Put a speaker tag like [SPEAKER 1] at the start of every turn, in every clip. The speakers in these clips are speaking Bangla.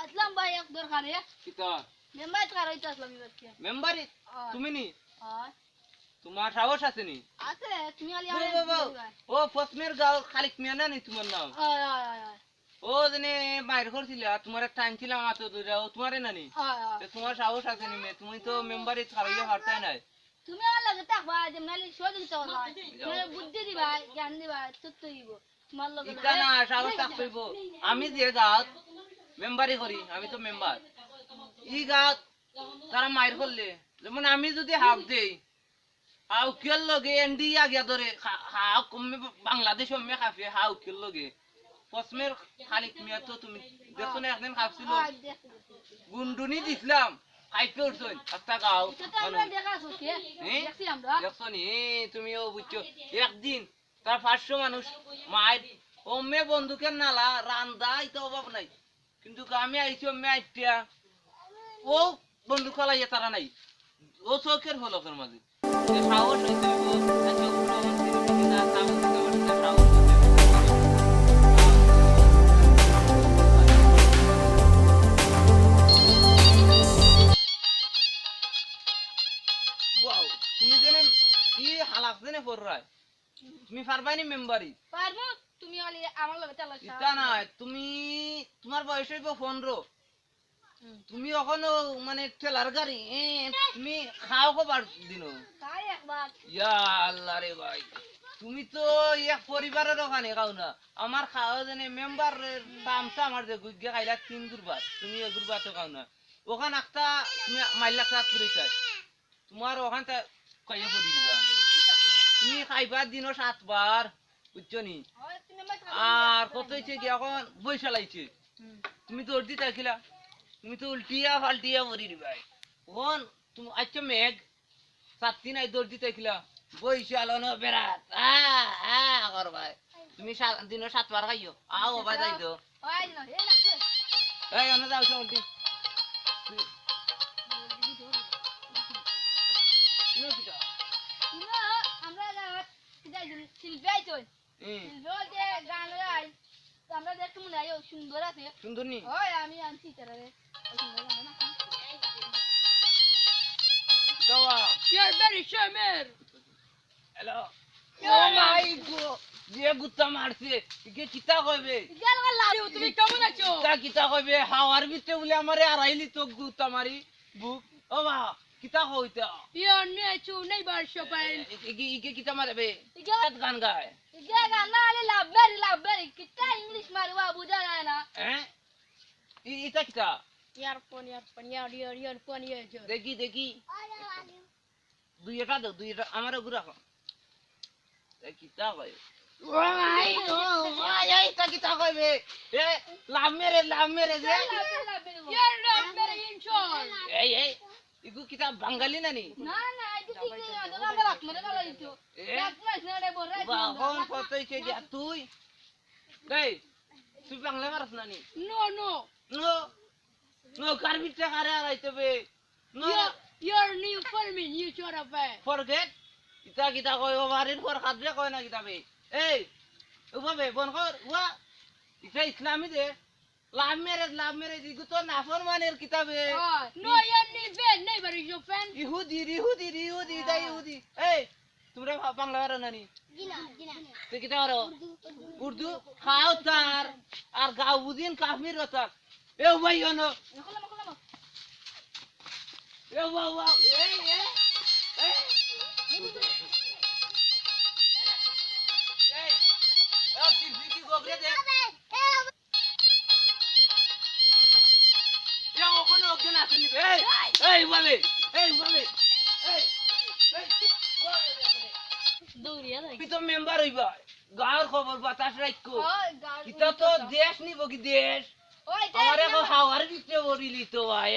[SPEAKER 1] আসলাম ভাই এক দরকারে।
[SPEAKER 2] কিতা
[SPEAKER 1] মেম্বার কার হইতে আসলাম এবারকে
[SPEAKER 2] মেম্বারি? তুমি নি? তোমার সাহস আছে নি?
[SPEAKER 1] আছে তুমি আলি
[SPEAKER 2] ও
[SPEAKER 1] আরে
[SPEAKER 2] বাবা, ও ফসমের গাঁও খালিক মিয়া না নি তোমার নাম? ও জনে বাইর করছিল তোমার টাইম ছিল আমার তো ও তোমারে সাহস আছে নি তুমি তো মেম্বারি খারাইলে হারতাই নাই।
[SPEAKER 1] তুমি আমার লগে থাকবা যে নালি তুমি বুদ্ধি দিবা জ্ঞান দিবা তথ্য দিব। তোমার লগে
[SPEAKER 2] না থাক কইব আমি যে গাঁত মেম্বারি করি আমি তো মেম্বার। ই গাঁত তারা মাইর করলে। যেমন আমি যদি হাফ দেই হাউ কেল লগে এন্ডি আগিয়া ধরে হাউ কমে বাংলাদেশ অমে খাফে হাউ কেল লগে। ফসমের খালিক মিয়া তো তুমি দেখছ না একদিন খাপছিল
[SPEAKER 1] হয়
[SPEAKER 2] গুন্ডুনি দিছিলাম খাইতে উঠছই আস্তা গাও
[SPEAKER 1] এটা তো আমরা দেখা সত্যি? দেখছি আমরা।
[SPEAKER 2] দেখছ নি? তুমিও বুঝছ। একদিন তার পাঁচশো মানুষ মায়ের অম্মে বন্দুকের নালা রান্দা তো অভাব নাই। কিন্তু আমি আইছি অম্মে আইটিয়া ও বন্দুক ফলাইয়া তারা নাই। ও চোখের ফলকের মাঝে। সাহস সাহস জেনে পড়রাই তুমি পারবাই মেম্বারি?
[SPEAKER 1] পারব তুমি আলি আমার লগে
[SPEAKER 2] ইতা নাই তুমি তোমার বয়স হইব পনেরো। তুমি এখনও মানে ঠেলার গাড়ি তুমি খাও কবার দিন?
[SPEAKER 1] তাই একবার।
[SPEAKER 2] ইয়া আল্লাহ রে ভাই তুমি তো এক পরিবারের ওখানে খাও না। আমার খাওয়া জানে মেম্বার দামটা আমার যে গুজ্ঞে খাইলা তিন দুর্বার তুমি এক দুর্বার তো খাও না। ওখান একটা তুমি মাইল একটা করে চাই তোমার ওখান তা খাইয়া করে দিবা। তুমি খাইবার দিনও সাতবার বুঝছ নি? আর কত হয়েছে কি এখন? বৈশা লাগছে তুমি তো উল্টি থাকিলা। তুমি তো উল্টিয়া ফাল্টিয়া মরি ভাই। কোন? তুমি আচ্ছা মেঘ সাত দিন আই দিতে থাকিলা। বৈশা লনো বেড়াত। আ আ কর ভাই। তুমি সাত দিনও সাতবার খাইও। আও বাবা যাই তো এই অন্য যাও উল্টি।
[SPEAKER 1] যে গান গাই আমরা দেখতে মনে হয় সুন্দর আছে।
[SPEAKER 2] সুন্দর? নি
[SPEAKER 1] হয় আমি আনছি তারা রে। ও সুন্দর গান না?
[SPEAKER 2] গাওয়া
[SPEAKER 1] You're very shamir.
[SPEAKER 2] হ্যালো ও মাই গো যে গুত্তা মারছে কে কইবে?
[SPEAKER 1] তুমি কেমন আছো?
[SPEAKER 2] কিতা কিতা কইবে? হাওয়ার ভিতরে বলে আমারে আড়াইলি তো গুত্তা মারি বুক। ও মা কিতা কইতা
[SPEAKER 1] You're new to neighbor shopping.
[SPEAKER 2] ইকে ইকে কিতা মারবে
[SPEAKER 1] ইকে
[SPEAKER 2] গান গায়
[SPEAKER 1] ইকে গান না আলে লাভবেরি লাভবেরি কিটা ইংলিশ মারবা বুঝা যায় না
[SPEAKER 2] হ্যাঁ ই ইতা কিতা
[SPEAKER 1] earphone earphone ear ear earphone ear
[SPEAKER 2] দেখি দেখি দুই এটা দাও দুই এটা আমার গুড়া কো এ কিতা কই ওই ওই এই তা কিতা কইবে এ লাভ মেরে লাভ মেরে যে
[SPEAKER 1] You're লাভবেরি ইনশাল
[SPEAKER 2] এই এই ইগু কিতা বাঙালি নানি
[SPEAKER 1] না? না আইতে ঠিক নেই আদা আমরা রাখ মেরে গেল ইতো রাখ না না বড়
[SPEAKER 2] বাহন কতই কে যা তুই? এই তুই বাংলা মারস নানি
[SPEAKER 1] No no.
[SPEAKER 2] নো। নো কার ভিতরে কারে আড়াইতে বে no.
[SPEAKER 1] You're you're new for me new sort
[SPEAKER 2] forget ইতা কিতা কই ও বাড়ির পর খাদ্রে কয় না কিতা বে এই উবাবে বন কর ওয়া ইতা ইসলামী দে। লাভ মেরে লাভ মেরে দিগু তো নাফর মানের কিতাবে
[SPEAKER 1] no, you're new bad neighbor is your friend.
[SPEAKER 2] ইহুদি ইহুদি ইহুদি দা ইহুদি এই তোমরা বাংলা পারো নানি
[SPEAKER 1] Gina, gina.
[SPEAKER 2] তুই কিতা পারো উর্দু খাও তার আর গাও বুদিন কাশ্মীর তার এ ভাই
[SPEAKER 1] makula.
[SPEAKER 2] এ বাবা এই এই এই এই এই! এই মেম্বার হইবা। বাতাস
[SPEAKER 1] ওই
[SPEAKER 2] তো দেশ নিব কি দেশ? আমার এখন হাওয়ার ভিতরে তো ভাই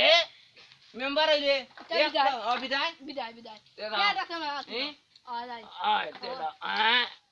[SPEAKER 2] মেম্বার হইলে
[SPEAKER 1] আচ্ছা, বিদায়।
[SPEAKER 2] বিদায়?
[SPEAKER 1] বিদায় বিদায়।